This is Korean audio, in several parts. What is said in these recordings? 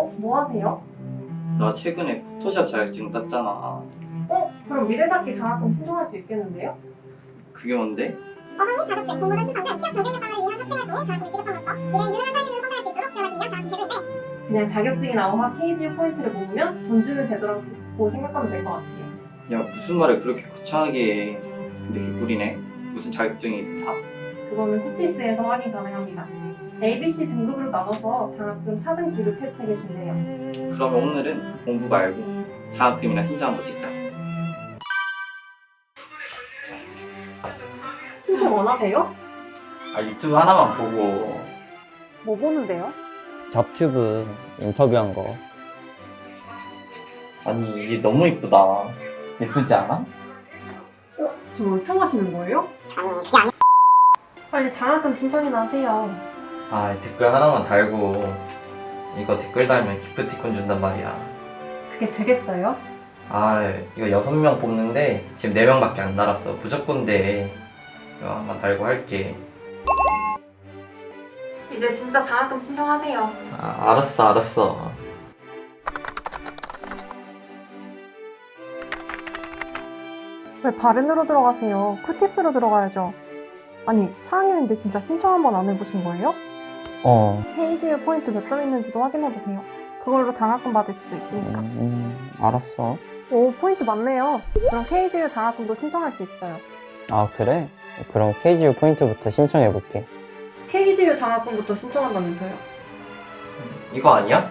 어, 뭐 하세요? 나 최근에 포토샵 자격증 땄잖아. 어, 그럼 미래잡기 장학금 신청할 수 있겠는데요? 그게 뭔데? 어학 및 자격증, 공모전 신청은 취업 경쟁력 방을 위한 학생을 통해 장학금을 지급함으로써 미래의 유능한 사회인을 선택할 수 있도록 지원하기 위한 장학금 제도인데 그냥 자격증이나 어학 KGU 포인트를 모으면 돈 주는 제도라고 생각하면 될 것 같아요. 야 무슨 말을 그렇게 거창하게 해. 근데 개꿀이네. 무슨 자격증이 다. 그거는 쿠티스에서 확인 가능합니다. ABC 등급으로 나눠서 장학금 차등 지급 혜택을 준대요. 그러면 오늘은 공부 말고 장학금이나 신청 한번 찍자. 신청 원하세요? 아 유튜브 하나만 보고 뭐 보는데요? 잡튜브 인터뷰한 거. 아니 이게 너무 이쁘다. 예쁘지 않아? 어, 지금 뭘 평하시는 거예요? 아니 그게 아니 빨리 장학금 신청이나 하세요. 아 댓글 하나만 달고 이거 댓글 달면 기프티콘 준단 말이야. 그게 되겠어요? 아 이거 여섯 명 뽑는데 지금 네 명밖에 안 달았어. 무조건 돼. 이거 한번 달고 할게. 이제 진짜 장학금 신청하세요. 아 알았어 알았어. 왜 바른으로 들어가세요? 쿠티스로 들어가야죠. 아니, 4학년인데 진짜 신청 한번 안 해보신 거예요? 어, KGU 포인트 몇 점 있는지도 확인해보세요. 그걸로 장학금 받을 수도 있으니까. 음, 알았어. 오, 포인트 많네요. 그럼 KGU 장학금도 신청할 수 있어요. 아, 그래? 그럼 KGU 포인트부터 신청해볼게. KGU 장학금부터 신청한다면서요. 이거 아니야?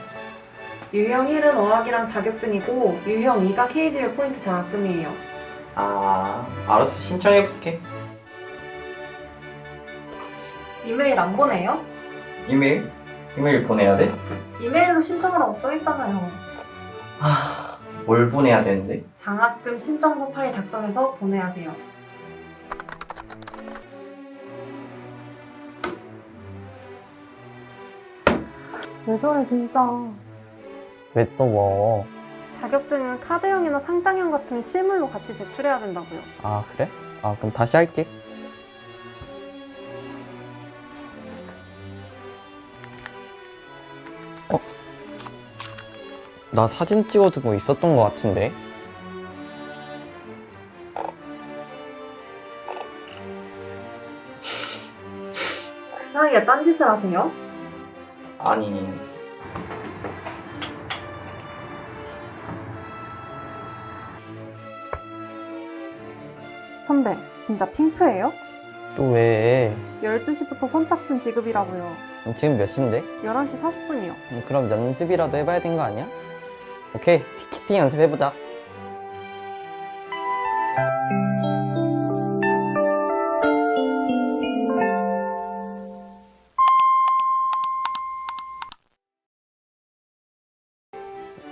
유형 1은 어학이랑 자격증이고 유형 2가 KGU 포인트 장학금이에요. 아 알았어 신청해볼게. 이메일 안 보내요? 이메일? 이메일 보내야 돼? 이메일로 신청하라고 써있잖아요. 뭘 보내야 되는데? 장학금 신청서 파일 작성해서 보내야 돼요. 왜 저래, 진짜. 왜 또 뭐? 자격증은 카드형이나 상장형 같은 실물로 같이 제출해야 된다고요. 아, 그래? 아, 그럼 다시 할게. 나 사진 찍어두고 있었던 것 같은데? 그 사이에 딴짓을 하세요? 아니 선배, 진짜 핑크예요? 또 왜? 12시부터 선착순 지급이라고요. 지금 몇 시인데? 11시 40분이요. 음, 그럼 연습이라도 해봐야 되는 거 아니야? 오케이, 피키팅 연습해보자.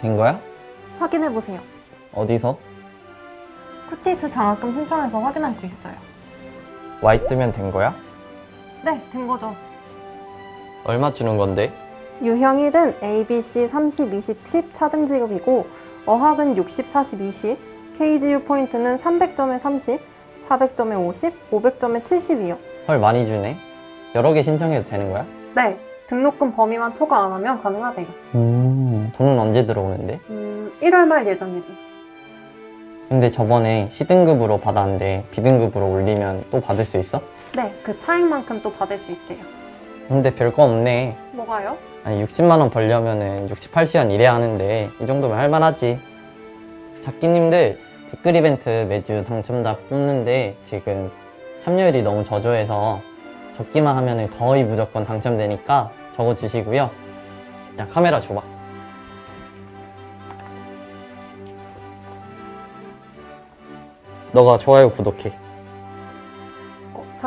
된 거야? 확인해보세요. 어디서? 쿠티스 장학금 신청해서 확인할 수 있어요. 와이 뜨면 된 거야? 네, 된 거죠. 얼마 주는 건데? 유형 1은 ABC 30, 20, 10 차등 지급이고 어학은 60, 40, 20, KGU 포인트는 300점에 30, 400점에 50, 500점에 70이요. 헐 많이 주네. 여러 개 신청해도 되는 거야? 네, 등록금 범위만 초과 안 하면 가능하대요. 음, 돈은 언제 들어오는데? 음, 1월 말 예정이래요. 근데 저번에 C등급으로 받았는데 B등급으로 올리면 또 받을 수 있어? 네, 그 차익만큼 또 받을 수 있대요. 근데 별거 없네. 뭐가요? 아니 60만 원 벌려면은 68시간 일해야 하는데 이 정도면 할만하지. 작기님들 댓글 이벤트 매주 당첨자 뽑는데 지금 참여율이 너무 저조해서 적기만 하면은 거의 무조건 당첨되니까 적어주시고요. 야 카메라 줘봐. 너가 좋아요 구독해.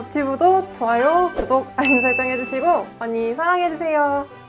잡티브도 좋아요, 구독, 알림 설정 해주시고 많이 사랑해주세요.